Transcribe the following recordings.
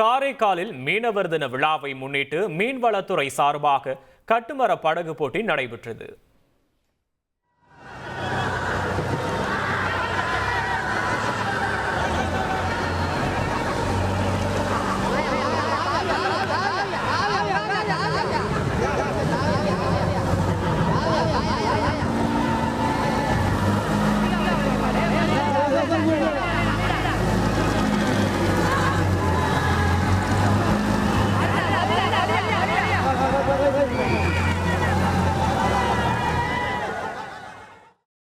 காரைக்காலில் மீனவர் தின விழாவை முன்னிட்டு மீன்வளத்துறை சார்பாக கட்டுமர படகு போட்டி நடைபெற்றது.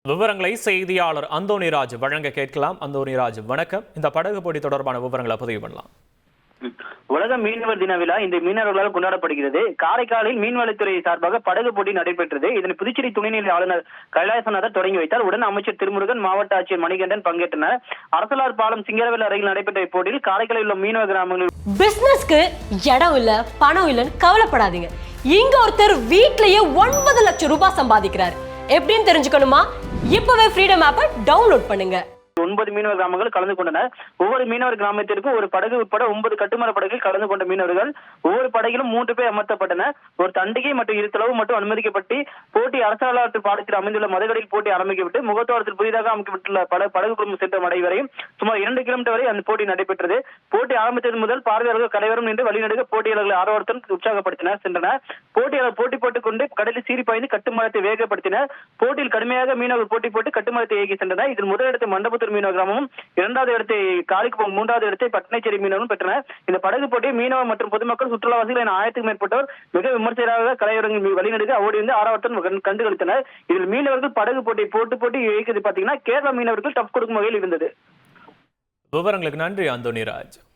விவரங்களை செய்தியாளர் அந்தோணிராஜ் வழங்க கேட்கலாம். அந்தோணிராஜ் வணக்கம். இந்த படகு போட்டி தொடர்பான விவரங்களை பதிவு பண்ணலாம். உலக மீனவர் தின விழா இந்த மீனவர்களால் கொண்டாடப்படுகிறது. காரைக்காலில் மீன்வளத்துறை சார்பாக படகு போட்டி நடைபெற்றது. இதனை புதுச்சேரி துணைநிலை ஆளுநர் கைலாசநாதர் தொடங்கி வைத்தார். உடன் அமைச்சர் திருமுருகன் மாவட்ட ஆட்சியர் மணிகண்டன் பங்கேற்றனர். அரசலார் பாலம் சிங்கரவேல் அருகில் நடைபெற்ற இப்போட்டியில் காரைக்காலில் உள்ள மீனவ கிராமங்களில் பிசினஸ்க்கு இடம் இல்ல பணம் இல்லைன்னு கவலைப்படாதீங்க. இங்க ஒருத்தர் வீட்லயே ஒன்பது லட்சம் ரூபாய் சம்பாதிக்கிறார். எப்படின்னு தெரிஞ்சுக்கணுமா? இப்பவே ஃப்ரீடம் ஆப்பை டவுன்லோட் பண்ணுங்க. ஒன்பது மீனவர் கிராமங்கள் கலந்து கொண்டனர் ஒவ்வொரு மீனவர் கிராமத்திற்கும் ஒரு படகு உட்பட ஒன்பது கட்டுமான படகில் கலந்து கொண்ட மீனவர்கள் ஒவ்வொரு படகிலும் மூன்று பேர் அமர்த்தப்பட்டனர். ஒரு தண்டிகை மற்றும் இரு தளவு மட்டும் அனுமதிக்கப்பட்டு போட்டி அரசாலாற்று பாடத்தில் அமைந்துள்ள மதுகடையில் போட்டி ஆரம்பிக்கப்பட்டு முகத்துவாரத்தில் புதிதாக அமைக்கப்பட்டுள்ள பட படகு குடும்பம் சென்ற அடை வரை சுமார் இரண்டு கிலோமீட்டர் வரை அந்த போட்டி நடைபெற்றது. போட்டி ஆரம்பித்தது முதல் பார்வையாளர்கள் கலைவரும் நின்று வழிநடுக போட்டியாளர்களை ஆர்வத்துடன் உற்சாகப்படுத்தினர் சென்றனர். போட்டியாளர் போட்டி போட்டுக் கொண்டு கடலில் சீறி பாய்ந்து கட்டுமானத்தை வேகப்படுத்தினர். போட்டியில் கடுமையாக மீனவர்கள் போட்டி போட்டு கட்டுமானத்தை இயக்கி சென்றனர். இதில் முதலிடத்தை மண்டபத்தில் மண்டபத்தூர் மீனவ கிராமமும் இரண்டாவது இடத்தை காலிக்குப்பம் மூன்றாவது இடத்தை பட்டணைச்சேரி மீனவரும் பெற்றனர். இந்த படகு போட்டி மீனவ மற்றும் பொதுமக்கள் சுற்றுலாவாசிகள் என ஆயிரத்துக்கும் மேற்பட்டோர் மிக விமர்சையாக கலையரங்கில் வழிநடுக்க ஓடி வந்து ஆர்வத்துடன் கண்டுகளித்தனர். இதில் மீனவர்கள் படகு போட்டி போட்டு போட்டு இயக்கிறது பாத்தீங்கன்னா கேரள மீனவர்கள் டப் கொடுக்கும் வகையில் இருந்தது. விவரங்களுக்கு நன்றி அந்தோணிராஜ்